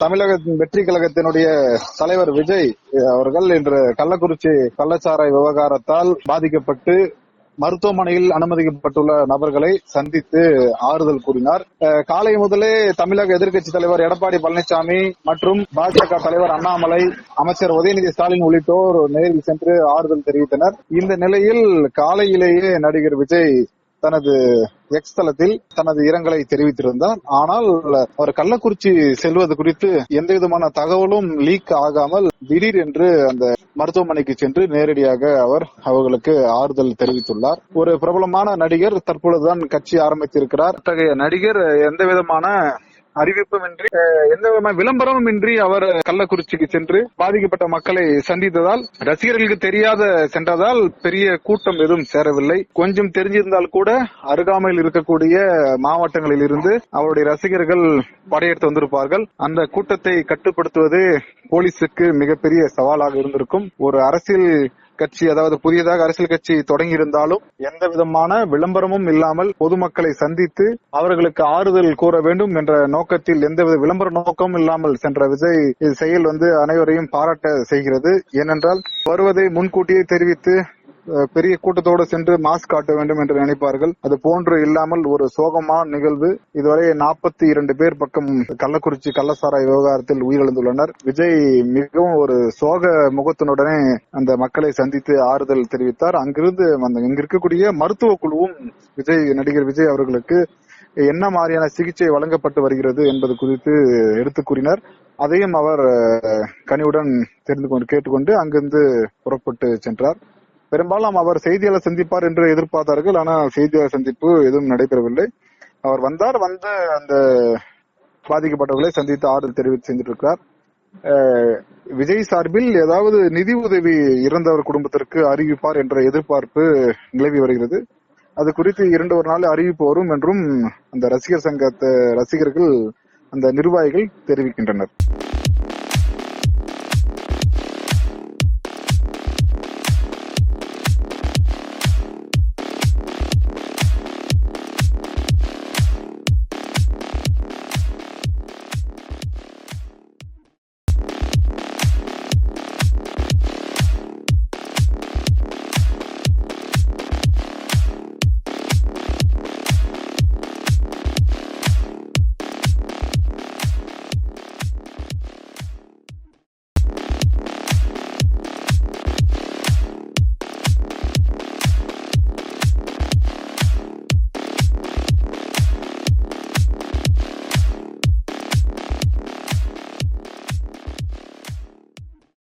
தமிழக வெற்றி கழகத்தினுடைய தலைவர் விஜய் அவர்கள் இன்று கள்ளக்குறிச்சி கள்ளச்சாராய் விவகாரத்தால் பாதிக்கப்பட்டு மருத்துவமனையில் அனுமதிக்கப்பட்டுள்ள நபர்களை சந்தித்து ஆறுதல் கூறினார். அஹ் காலை முதலே தமிழக எதிர்க்கட்சி தலைவர் எடப்பாடி பழனிசாமி மற்றும் பாஜக தலைவர் அண்ணாமலை அமைச்சர் உதயநிதி ஸ்டாலின் உள்ளிட்டோர் நேரில் சென்று ஆறுதல் தெரிவித்தனர். இந்த நிலையில் காலையிலேயே நடிகர் விஜய் தனது எக்ஸ் தளத்தில் தனது இரங்கலை தெரிவித்திருந்தார் ஆனால் அவர் கள்ளக்குறிச்சி செல்வது குறித்து எந்த விதமான தகவலும் லீக் ஆகாமல் திடீர் என்று அந்த மருத்துவமனைக்கு சென்று நேரடியாக அவர் அவர்களுக்கு ஆறுதல் தெரிவித்துள்ளார். ஒரு பிரபலமான நடிகர் தற்பொழுதுதான் கட்சி ஆரம்பித்திருக்கிறார். அத்தகைய நடிகர் எந்த விதமான அறிவிப்பும் இன்றி எந்த விதமான விளம்பரமும் இன்றி அவர் கள்ளக்குறிச்சிக்கு சென்று பாதிக்கப்பட்ட மக்களை சந்தித்ததால் ரசிகர்களுக்கு தெரியாத சென்றதால் பெரிய கூட்டம் எதுவும் சேரவில்லை. கொஞ்சம் தெரிஞ்சிருந்தால் கூட அருகாமையில் இருக்கக்கூடிய மாவட்டங்களில் இருந்து அவருடைய ரசிகர்கள் படையெடுத்து வந்திருப்பார்கள். அந்த கூட்டத்தை கட்டுப்படுத்துவது போலீசுக்கு மிகப்பெரிய சவாலாக இருந்திருக்கும். ஒரு அரசியல் கட்சி அதாவது புதியதாக அரசியல் கட்சி தொடங்கி இருந்தாலும் எந்த விதமான விளம்பரமும் இல்லாமல் பொதுமக்களை சந்தித்து அவர்களுக்கு ஆறுதல் கூற வேண்டும் என்ற நோக்கத்தில் எந்தவித விளம்பர நோக்கமும் இல்லாமல் சென்ற விஜய் செயல் வந்து அனைவரையும் பாராட்ட செய்கிறது. ஏனென்றால் வருவதை முன்கூட்டியே தெரிவித்து பெரிய கூட்டத்தோடு சென்று மாஸ்க் காட்ட வேண்டும் என்று நினைப்பார்கள். அது போன்று இல்லாமல் ஒரு சோகமான நிகழ்வு. இதுவரை நாற்பத்தி இரண்டு பேர் பக்கம் கள்ளக்குறிச்சி கள்ளசாராய் விவகாரத்தில் உயிரிழந்துள்ளனர். விஜய் மிகவும் ஒரு சோக முகத்தினுடனே அந்த மக்களை சந்தித்து ஆறுதல் தெரிவித்தார். அங்கிருந்து அந்த இங்க இருக்கக்கூடிய மருத்துவ குழுவும் விஜய் நடிகர் விஜய் அவர்களுக்கு என்ன மாதிரியான சிகிச்சை வழங்கப்பட்டு வருகிறது என்பது குறித்து எடுத்து கூறினார். அதையும் அவர் கனிவுடன் தெரிந்து கொண்டு கேட்டுக்கொண்டு அங்கிருந்து புறப்பட்டு சென்றார். பெரும்பாலும் அவர் செய்தியாளர் சந்திப்பார் என்று எதிர்பார்த்தார்கள். ஆனால் செய்தியாளர் சந்திப்பு எதுவும் நடைபெறவில்லை. அவர் வந்தார் வந்து அந்த பாதிக்கப்பட்டவர்களை சந்தித்து ஆறுதல் தெரிவித்து சென்றிருக்கிறார் விஜய் சார்பில் ஏதாவது நிதி உதவி இறந்தவர் குடும்பத்திற்கு அறிவிப்பார் என்ற எதிர்பார்ப்பு நிலவி வருகிறது. அது குறித்து இரண்டு ஒரு நாள் அறிவிப்பு வரும் என்றும் அந்த ரசிகர் சங்கத்தை ரசிகர்கள் அந்த நிர்வாகிகள் தெரிவிக்கின்றனர்.